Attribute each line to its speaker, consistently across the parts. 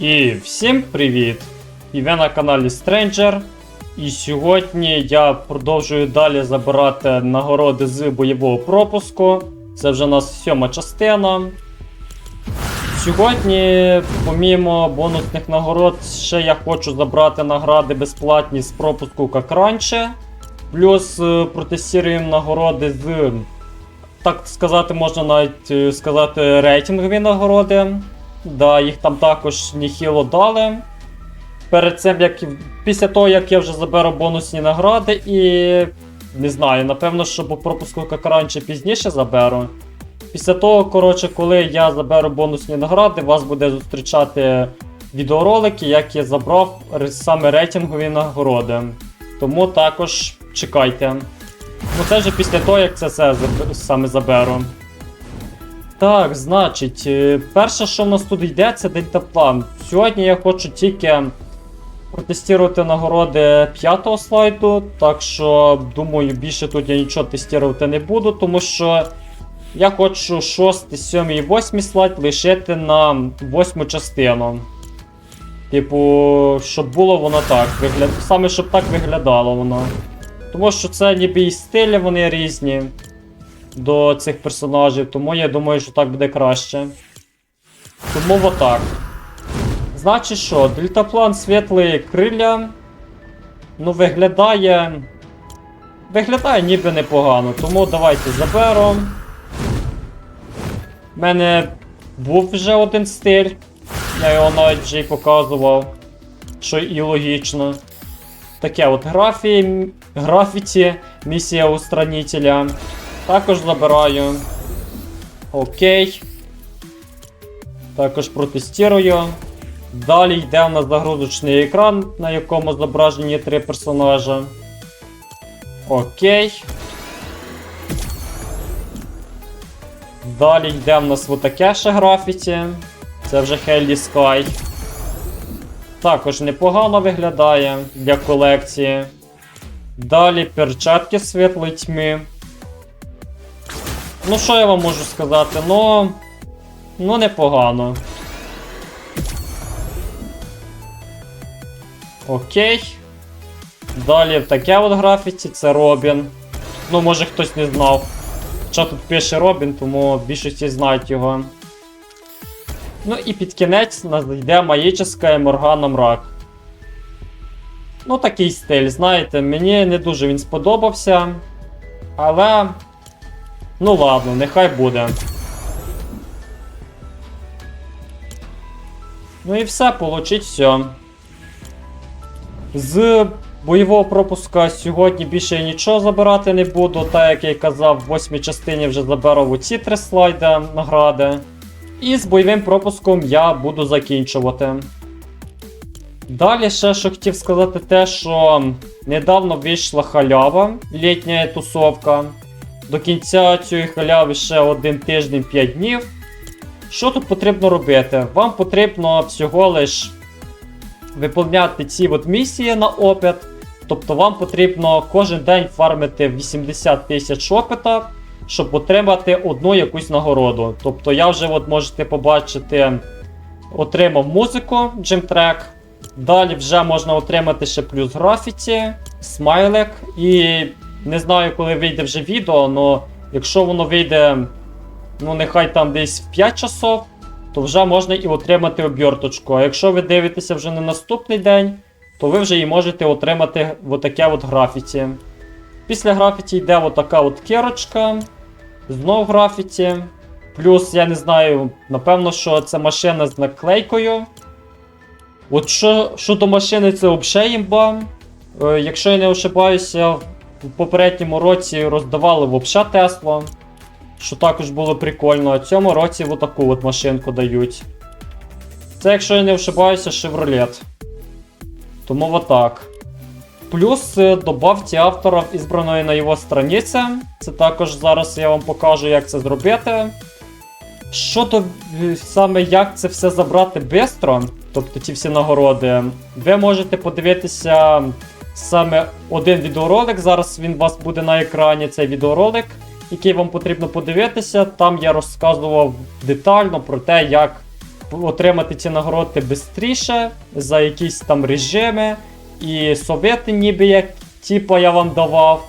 Speaker 1: І всім привіт! І ви на каналі Stranger. І сьогодні я продовжую далі забирати нагороди з бойового пропуску. Це вже у нас сьома частина. Сьогодні, помімо бонусних нагород, ще я хочу забрати награди безплатні з пропуску як раніше. Плюс е, протестуємо нагороди з, так сказати, можна навіть е, сказати, рейтингові нагороди. Да, їх там також ніхіло дали. Перед цим, як після того, як я вже заберу бонусні награди, і не знаю, напевно, що по пропуску раніше пізніше заберу. Після того, коротше, коли я заберу бонусні награди, вас буде зустрічати відеоролики, як я забрав саме рейтингові нагороди. Тому також чекайте. Ну це вже після того, як це все саме заберу. Так, значить, е, перше, що в нас тут йде, це дельтаплан. Сьогодні я хочу тільки протестувати нагороди п'ятого слайду, так що, думаю, більше тут я нічого тестувати не буду, тому що я хочу 6, 7 і 8 слайд лишити на восьму частину. Типу, щоб було воно так. Вигля... Саме щоб так виглядало воно. Тому що це ніби і стилі вони різні до цих персонажів, тому я думаю, що так буде краще. Тому отак. Значить що, дельтаплан світлої крилля. Ну, виглядає. Виглядає ніби непогано, тому давайте заберемо. У мене був вже один стиль. Я його навіть вже й показував. Що і логічно. Таке от графі... графіті, місія устранителя. Також забираю. Окей. Також протестирую. Далі йде у нас загрузочний екран, на якому зображені три персонажа. Окей. Далі йде в нас отаке ще графіті. Це вже Hellly Sky. Також непогано виглядає для колекції. Далі перчатки світлої тьми. Ну, що я вам можу сказати? Ну. Ну, непогано. Окей. Далі таке от графіті це Робін. Ну, може хтось не знав. Що тут пише Робін, тому більшості знають його. Ну і під кінець нас йде магічна Моргана Мрак. Ну, такий стиль, знаєте, мені не дуже він сподобався. Але. Ну ладно, нехай буде. Ну і все, получить все. З бойового пропуска сьогодні більше я нічого забирати не буду, так як я казав, в восьмій частині вже заберу оці три слайди награди. І з бойовим пропуском я буду закінчувати. Далі ще що хотів сказати те, що недавно вийшла халява, літня тусовка. До кінця цієї халяви ще один тиждень 5 днів. Що тут потрібно робити? Вам потрібно всього лиш виповняти ці от місії на опит. Тобто вам потрібно кожен день фармити 80 тисяч опита, щоб отримати одну якусь нагороду. Тобто я вже от можете побачити, отримав музику, джимтрек. Далі вже можна отримати ще плюс графіті, смайлик. І не знаю, коли вийде вже відео, але якщо воно вийде, ну нехай там десь в 5 часов, то вже можна і отримати оберточку. А якщо ви дивитеся вже на наступний день, то ви вже і можете отримати отаке от графіті. Після графіті йде отака от кірочка. Знов графіті. Плюс, я не знаю, напевно, що це машина з наклейкою. От що, що до машини, це взагалі імба. Е, якщо я не ошибаюся, в попередньому році роздавали взагалі Тесло. Що також було прикольно. А в цьому році отаку от машинку дають. Це, якщо я не ошибаюся, Chevrolet. Тому отак. Плюс е, добавте авторів ізбраної на його страниці. Це також зараз я вам покажу, як це зробити. Щодо е, саме як це все забрати швидко, тобто ті всі нагороди, ви можете подивитися саме один відеоролик. Зараз він у вас буде на екрані, цей відеоролик, який вам потрібно подивитися. Там я розказував детально про те, як отримати ці нагороди швидше за якісь там режими і совєти, ніби як типа я вам давав.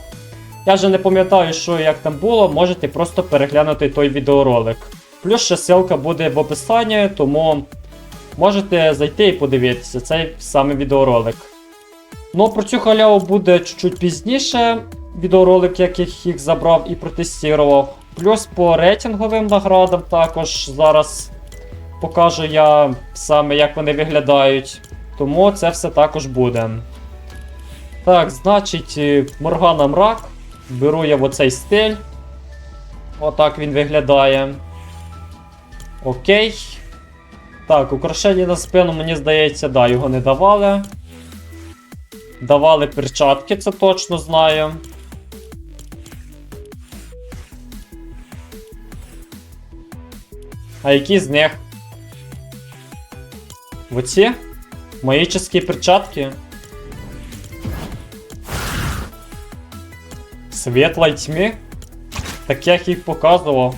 Speaker 1: Я вже не пам'ятаю, що як там було, можете просто переглянути той відеоролик. Плюс ще ссылка буде в описанні, тому можете зайти і подивитися цей саме відеоролик. Ну, про цю халяву буде чуть-чуть пізніше. Відеоролик, як я їх забрав і протестував. Плюс по рейтинговим наградам також зараз покажу я саме, як вони виглядають. Тому це все також буде. Так, значить, е, Моргана Мрак. Беру я в оцей стиль. Отак він виглядає. Окей. Так, украшення на спину, мені здається, да, його не давали. Давали перчатки, це точно знаю. А які з них? Оці? Магічні перчатки? Світла тьмі? Так я їх показував.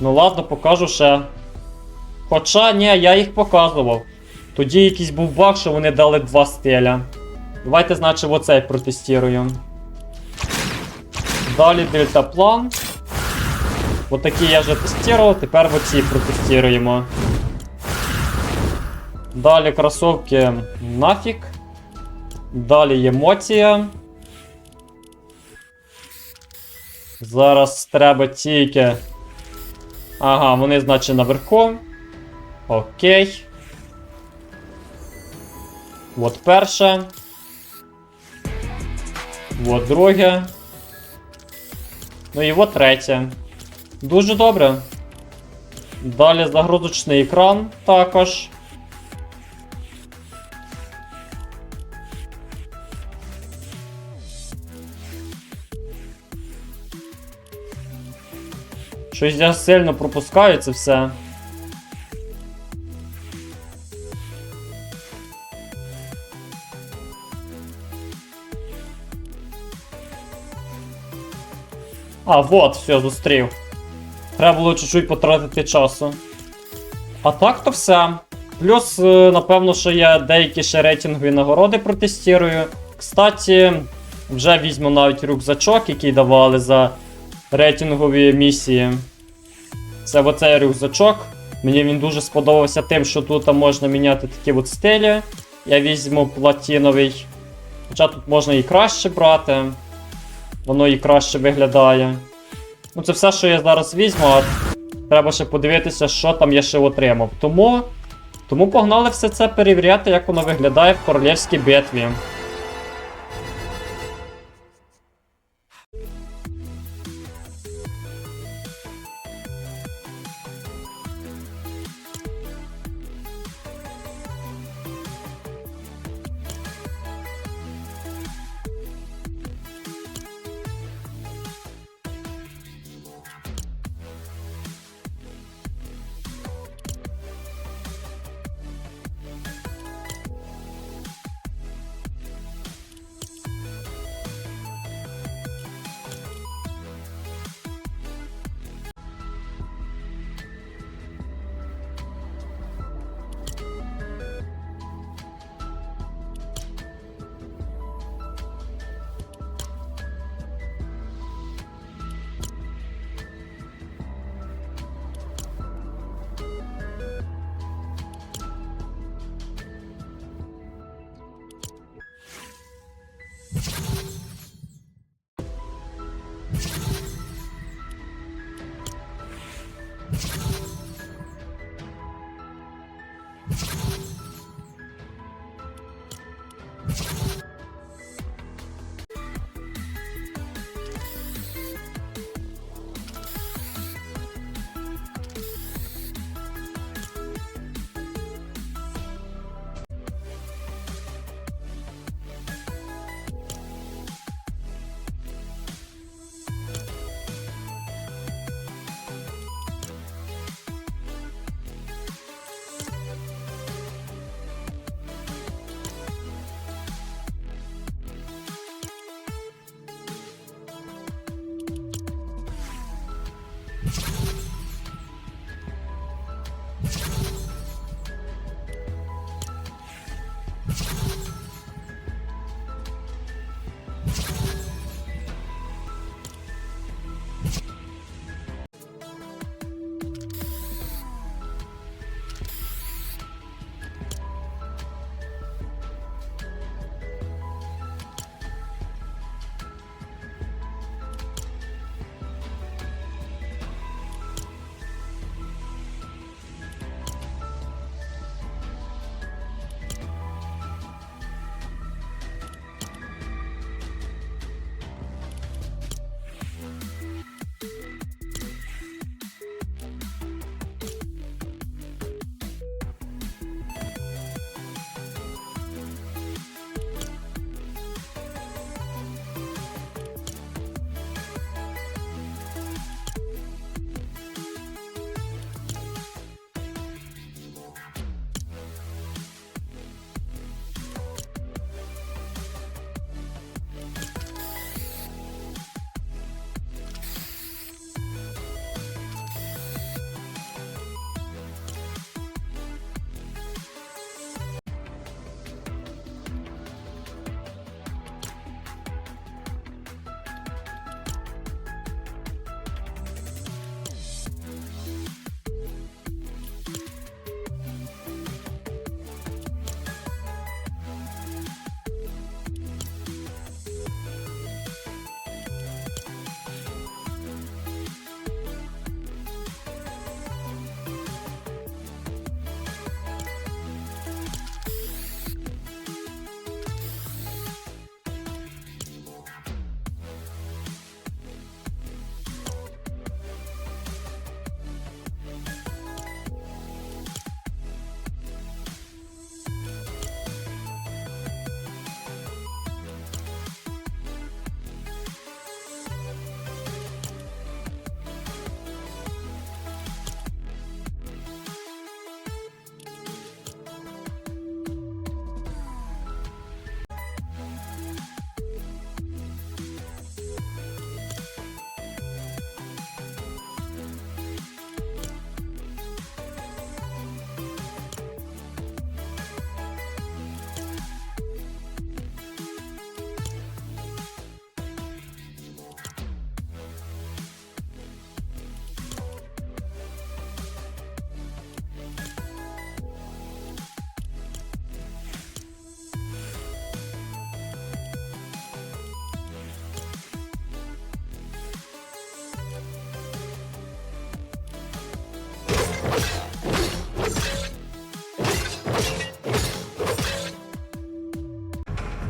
Speaker 1: Ну ладно, покажу ще. Хоча ні, я їх показував. Тоді якийсь був баг, що вони дали два стиля. Давайте, значить, оцей протестуємо. Далі дельтаплан. Отакі я вже тестував, тепер оці протестуємо. Далі кросовки нафіг. Далі емоція. Зараз треба тільки. Ага, вони, значить, наверху. Окей. От перше. От друге. Ну і от третє. Дуже добре. Далі загрузочний екран також. Щось я сильно пропускаю це все. А, вот, все, зустрів. Треба було чуть-чуть потратити часу. А так то все. Плюс, е, напевно, що я деякі ще рейтингові нагороди протестую. Кстати, вже візьму навіть рюкзачок, який давали за рейтингові місії. Це оцей рюкзачок. Мені він дуже сподобався тим, що тут можна міняти такі от стилі. Я візьму платіновий. Хоча тут можна і краще брати. Воно і краще виглядає. Ну, це все, що я зараз візьму, а треба ще подивитися, що там я ще отримав. Тому, тому погнали все це перевіряти, як воно виглядає в королівській битві.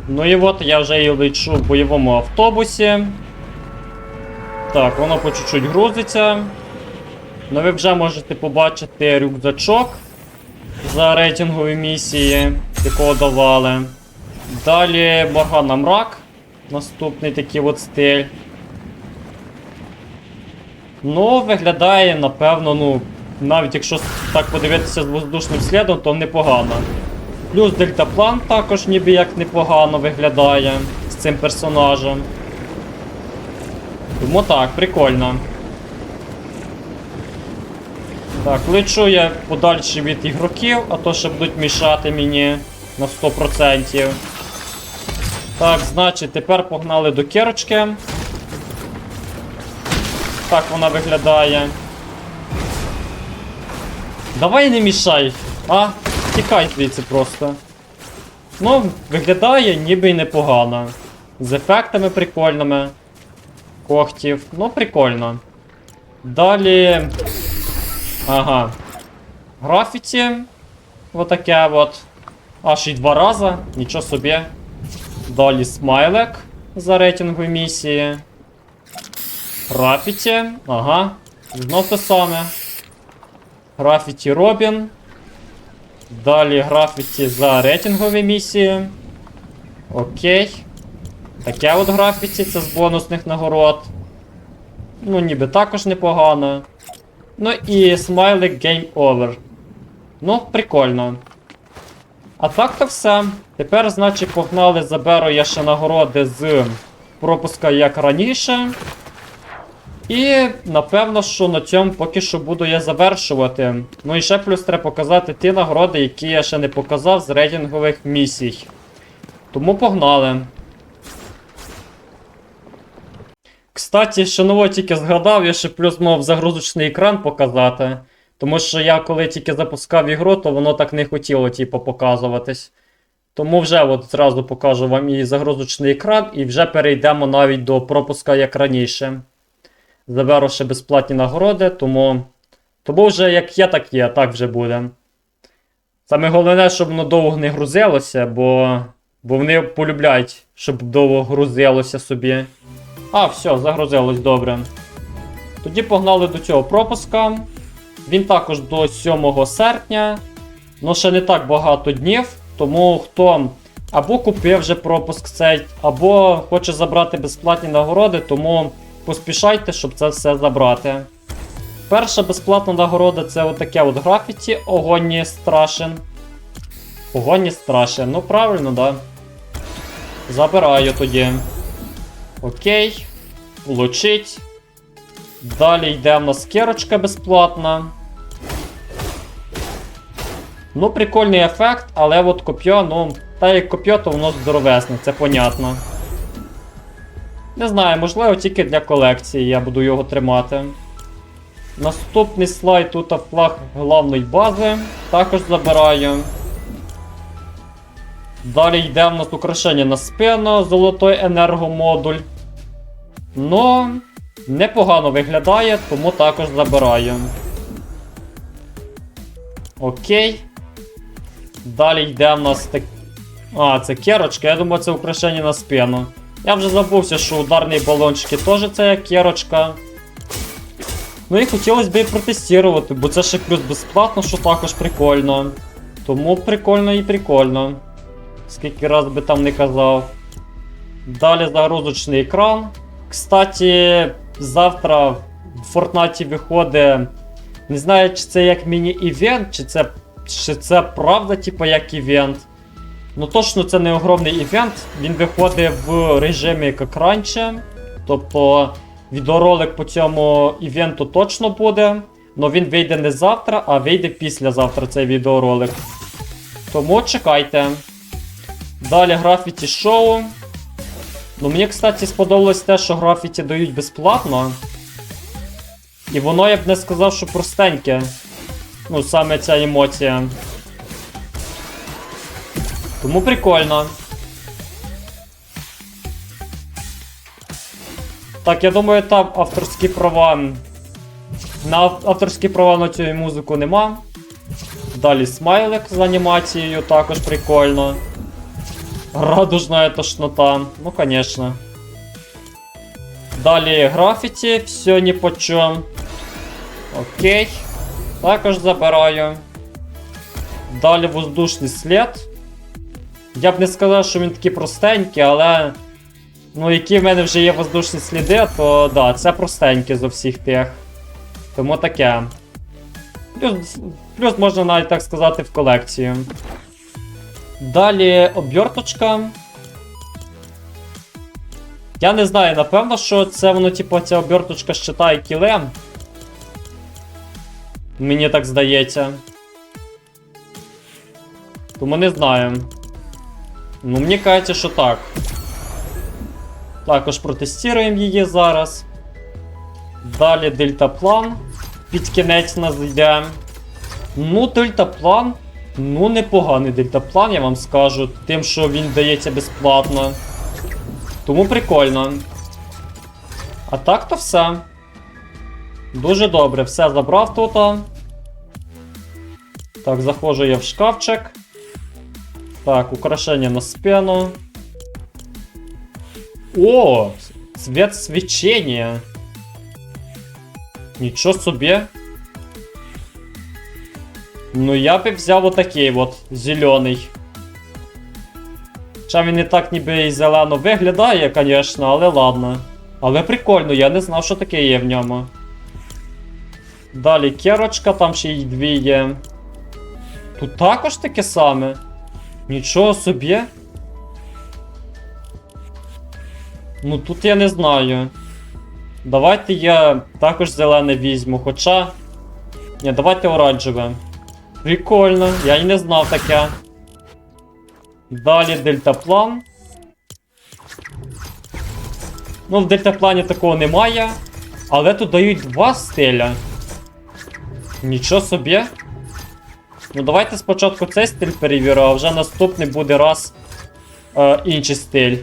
Speaker 1: Ну і от я вже і лечу в бойовому автобусі. Так, воно по чуть-чуть грузиться. Ну ви вже можете побачити рюкзачок за рейтингові місії, якого давали. Далі Моргана Мрак. Наступний такий от стиль. Ну, виглядає, напевно, ну, навіть якщо так подивитися з воздушним слідом, то непогано. Плюс дельтаплан також ніби як непогано виглядає з цим персонажем. Тому так, прикольно. Так, лечу я подальше від ігроків, а то ще будуть мішати мені на 100%. Так, значить, тепер погнали до керочки. Так вона виглядає. Давай не мішай, а? Тікай звідси просто. Ну, виглядає ніби й непогано. З ефектами прикольними. Когтів. Ну, прикольно. Далі. Ага. Графіті. Отаке от. Аж і два рази. Нічого собі. Далі смайлик за рейтингу місії. Графіті. Ага. Знов те саме. Графіті Робін. Далі графіті за рейтингові місії. Окей. Таке от графіті, це з бонусних нагород. Ну, ніби також непогано. Ну і смайлик Game Over. Ну, прикольно. А так то все. Тепер, значить, погнали, заберу я ще нагороди з пропуска як раніше. І напевно, що на цьому поки що буду я завершувати. Ну і ще плюс треба показати ті нагороди, які я ще не показав з рейтингових місій. Тому погнали. Кстати, що ново тільки згадав, я ще плюс мав загрузочний екран показати. Тому що я коли тільки запускав ігру, то воно так не хотіло, типу, показуватись. Тому вже от зразу покажу вам і загрузочний екран, і вже перейдемо навіть до пропуска як раніше. Заберу ще безплатні нагороди, тому. Тому вже як є, так є, так вже буде. Саме головне, щоб воно довго не грузилося, бо. Бо вони полюбляють, щоб довго грузилося собі. А, все, загрузилось добре. Тоді погнали до цього пропуска. Він також до 7 серпня. Ну, ще не так багато днів. Тому хто або купив вже пропуск цей, або хоче забрати безплатні нагороди, тому поспішайте, щоб це все забрати. Перша безплатна нагорода це отаке от графіті Огонні страшен. Огонні страшен. Ну правильно, да. Забираю тоді. Окей. Влучить. Далі йде в нас керочка безплатна. Ну, прикольний ефект, але от коп'я, ну, та як коп'я, то воно здоровесне, це понятно. Не знаю, можливо, тільки для колекції я буду його тримати. Наступний слайд тут флаг головної бази. Також забираю. Далі йде в нас украшення на спину, золотой енергомодуль. Ну, непогано виглядає, тому також забираю. Окей. Далі йде в нас так. А, це керочка, я думаю, це украшення на спину. Я вже забувся, що ударні балончики теж це як керочка. Ну і хотілося б і протестувати, бо це ще плюс безплатно, що також прикольно. Тому прикольно і прикольно. Скільки раз би там не казав. Далі загрузочний екран. Кстати, завтра в Фортнаті виходить. Не знаю, чи це як міні-івент, чи це чи це правда, типу, як івент. Ну точно це не огромний івент. Він виходить в режимі як раніше. Тобто відеоролик по цьому івенту точно буде. Но він вийде не завтра, а вийде післязавтра цей відеоролик. Тому чекайте. Далі графіті шоу. Ну, мені, кстати, сподобалось те, що графіті дають безплатно. І воно я б не сказав, що простеньке. Ну, саме ця емоція. Тому прикольно. Так, я думаю, там авторські права. На ав- авторські права на цю музику нема. Далі смайлик з анімацією також прикольно. Радужная тошнота. Ну, конечно. Далі графіті, все ні по чому. Окей. Також забираю. Далі воздушний слід. Я б не сказав, що він такий простенький, але. Ну, які в мене вже є воздушні сліди, то да, це простенькі з усіх тих. Тому таке. Плюс, плюс можна навіть так сказати в колекцію. Далі обверточка. Я не знаю, напевно, що це воно, типу, ця обверточка щитає кілем. Мені так здається. Тому не знаю. Ну, мені кажеться, що так. Також протестуємо її зараз. Далі дельтаплан. Під кінець нас йде. Ну, дельтаплан. Ну, непоганий дельтаплан, я вам скажу. Тим, що він дається безплатно. Тому прикольно. А так то все. Дуже добре, все забрав тут. Так, заходжу я в шкафчик. Так, украшення на спину. О! Цвет свечения. Нічого собі. Ну, я би взяв отакий от, зелений. Хоча він і так ніби і зелено виглядає, звісно, але ладно. Але прикольно, я не знав, що таке є в ньому. Далі керочка, там ще й дві є. Тут також таке саме. Нічого собі. Ну тут я не знаю. Давайте я також зелене візьму, хоча. Ні, давайте оранжеве. Прикольно, я і не знав таке. Далі дельтаплан. Ну, в дельтаплані такого немає. Але тут дають два стиля. Нічого собі. Ну, давайте спочатку цей стиль перевірю, а вже наступний буде раз е, інший стиль.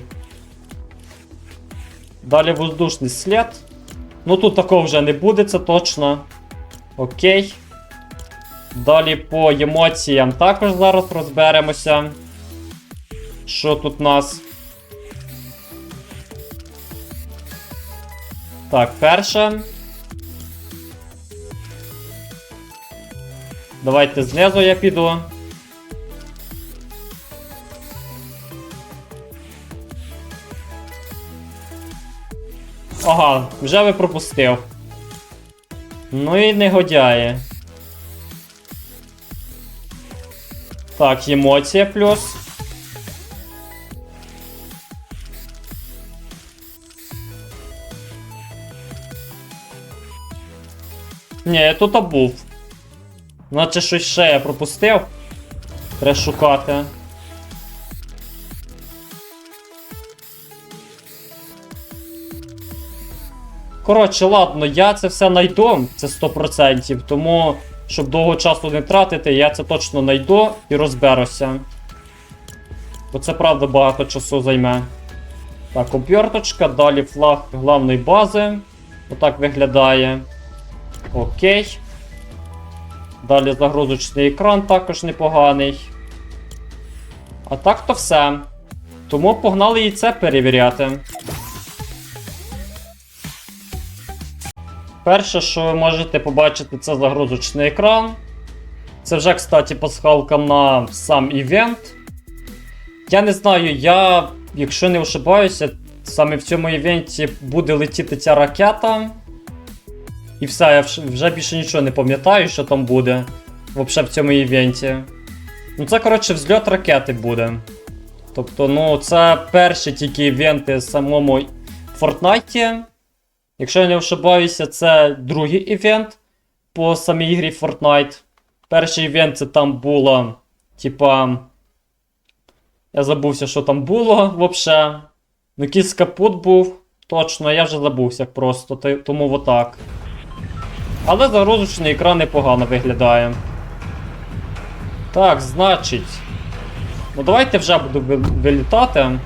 Speaker 1: Далі воздушний слід. Ну тут такого вже не буде, це точно. Окей. Далі по емоціям також зараз розберемося. Що тут у нас? Так, перше. Давайте знизу я піду. Ага, вже ви пропустив. Ну і не годяє. Так, емоція плюс. Ні, я тут був. Наче щось ще я пропустив. Треба шукати. Коротше, ладно, я це все найду, це 100%, тому, щоб довго часу не тратити, я це точно найду і розберуся. Бо це правда багато часу займе. Так, обверточка, далі флаг главної бази. Отак виглядає. Окей. Далі загрузочний екран також непоганий. А так то все. Тому погнали і це перевіряти. Перше, що ви можете побачити, це загрузочний екран. Це вже, кстати, пасхалка на сам івент. Я не знаю, я, якщо не ошибаюся, саме в цьому івенті буде летіти ця ракета. І все, я вже більше нічого не пам'ятаю, що там буде. Взагалі в цьому івенті. Ну, це, коротше, взльот ракети буде. Тобто, ну, це перші тільки івенти в самому Фортнайті. Якщо я не ошибаюся, це другий івент по самій грі Fortnite. Перший івент це там було. Типа. Я забувся, що там було взагалі. Ну, якийсь капут був. Точно, я вже забувся просто, тому отак. Але загрузочний екран непогано виглядає. Так, значить. Ну давайте вже буду вилітати.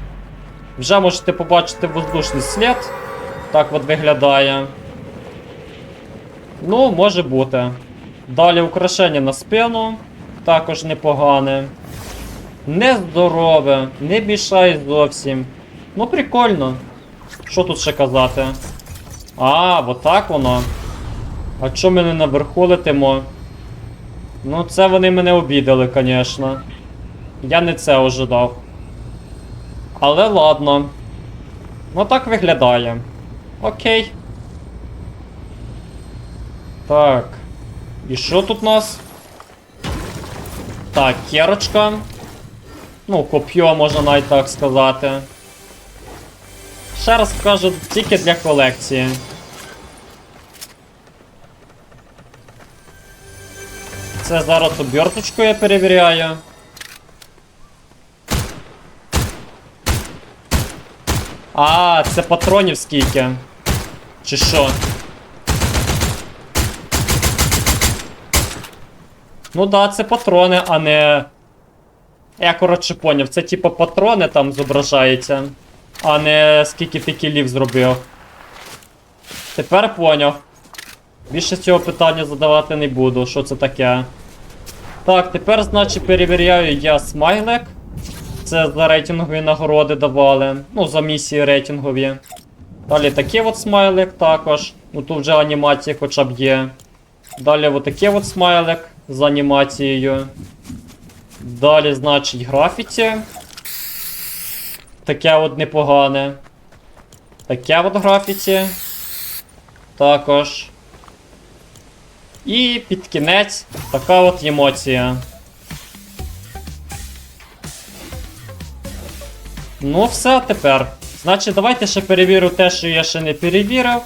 Speaker 1: Вже можете побачити воздушний слід. Так от виглядає. Ну, може бути. Далі украшення на спину. Також непогане. нездорове, не мішає зовсім. Ну, прикольно. Що тут ще казати? А, отак воно. А чо ми не летимо? Ну, це вони мене обідали, звісно. Я не це ожидав. Але ладно. Ну так виглядає. Окей. Так. І що тут у нас? Так, керочка. Ну, коп'є, можна навіть так сказати. Ще раз кажу, тільки для колекції. Це зараз оберточку я перевіряю. А, це патронів скільки. Чи що? Ну да, це патрони, а не. Я коротше поняв, це типу патрони там зображається, а не скільки ти кілів зробив. Тепер поняв. Більше цього питання задавати не буду, що це таке. Так, тепер, значить, перевіряю я смайлик. Це за рейтингові нагороди давали. Ну, за місії рейтингові. Далі такий от смайлик також. Ну тут вже анімація хоча б є. Далі от такий от смайлик з анімацією. Далі, значить, графіті. Таке от непогане. Таке от графіті. Також. І під кінець така от емоція. Ну, все тепер. Значить, давайте ще перевірю те, що я ще не перевірив.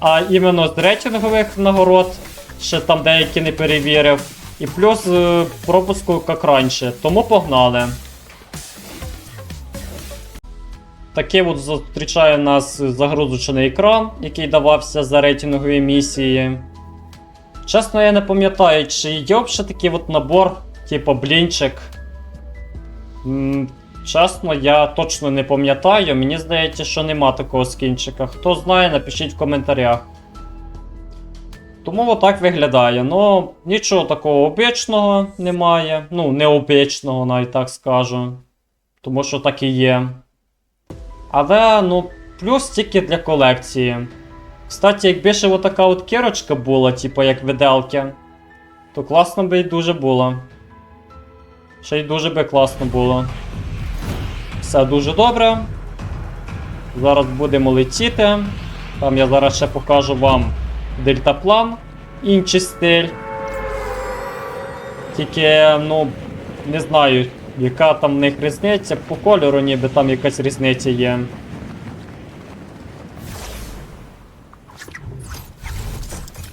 Speaker 1: А іменно з рейтингових нагород, ще там деякі не перевірив. І плюс е, пропуску як раніше. Тому погнали. Такий от зустрічає нас загрузочений екран, який давався за рейтингові місії. Чесно, я не пам'ятаю, чи є взагалі такий от набор, типу блінчик. Чесно, я точно не пам'ятаю. Мені здається, що нема такого скінчика. Хто знає, напишіть в коментарях. Тому отак виглядає. Ну, нічого такого обичного немає. Ну, необичного, навіть так скажу. Тому що так і є. Але, ну, плюс тільки для колекції. Кстати, якби ще отака от кірочка була, типу як виделки, то класно би й дуже було. Ще й дуже би класно було. Все дуже добре. Зараз будемо летіти. Там я зараз ще покажу вам дельтаплан, інший стиль. Тільки, ну, не знаю, яка там в них різниця. По кольору ніби там якась різниця є.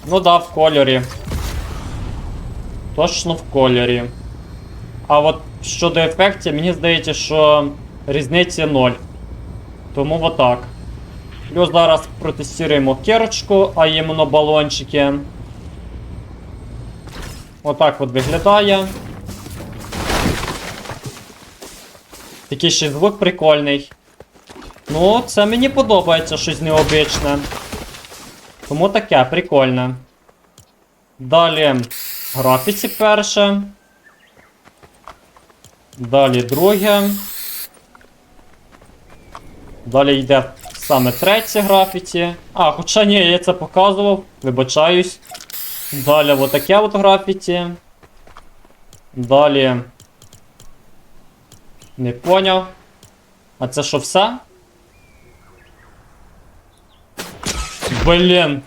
Speaker 1: Ну да, в кольорі. Точно в кольорі. А от щодо ефектів, мені здається, що різниці 0. Тому отак. Плюс зараз протестуємо керочку, а іменно балончики. Отак от виглядає. Такий ще звук прикольний. Ну, це мені подобається щось необичне. Тому таке прикольне. Далі графіці перше. Далі друге. Далі йде саме третє графіті. А, хоча ні, я це показував, вибачаюсь. Далі отаке от графіті. Далі. Не поняв. А це що все? Блін.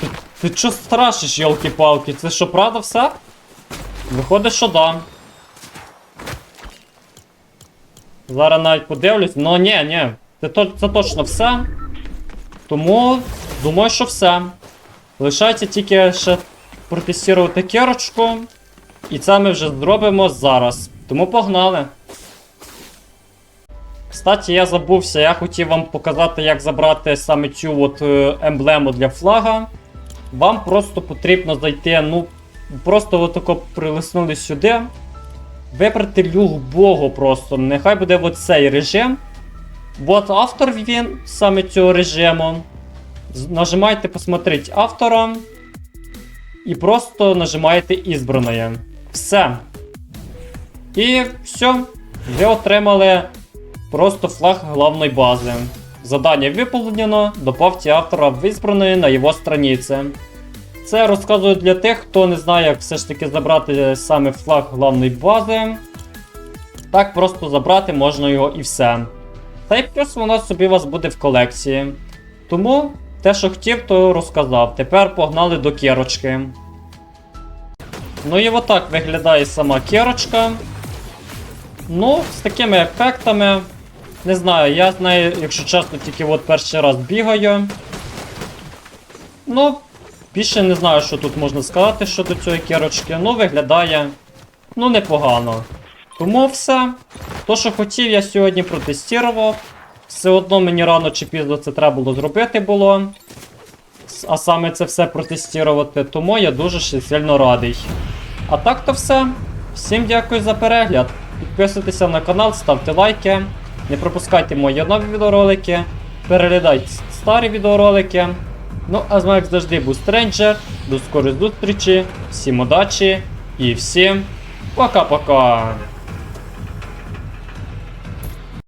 Speaker 1: Ти, ти чо страшиш, йолки-палки? Це що, правда все? Виходить, що да. Зараз навіть подивлюсь. Ну ні, ні. Це, це точно все. Тому думаю, що все. Лишається тільки ще протестувати керочку. І це ми вже зробимо зараз. Тому погнали. Кстати, я забувся, я хотів вам показати, як забрати саме цю от е, емблему для флага. Вам просто потрібно зайти, ну, просто отако прилиснули сюди. Вибрати любого просто. Нехай буде от цей режим. От автор він саме цього режиму. Нажимаєте посмотреть автора. І просто нажимаєте ізбраної. Все. І все, ви отримали просто флаг главної бази. Задання виповнено, добавте автора в избранные на його страниці. Це розказую для тих, хто не знає, як все ж таки забрати саме флаг главної бази. Так просто забрати можна його і все. Та й плюс воно собі у вас буде в колекції. Тому те, що хотів, то розказав. Тепер погнали до кірочки. Ну і отак виглядає сама кірочка. Ну, з такими ефектами. Не знаю, я з нею, якщо чесно, тільки от перший раз бігаю. Ну, більше не знаю, що тут можна сказати щодо цієї кірочки. Ну, виглядає ну непогано. Тому все. То, що хотів, я сьогодні протестував. Все одно мені рано чи пізно це треба було зробити було. А саме це все протестувати, тому я дуже сильно радий. А так то все. Всім дякую за перегляд. Підписуйтеся на канал, ставте лайки. Не пропускайте мої нові відеоролики. Переглядайте старі відеоролики. Ну, а з вами як завжди був Стренджер. До скорої зустрічі, всім удачі і всім пока-пока!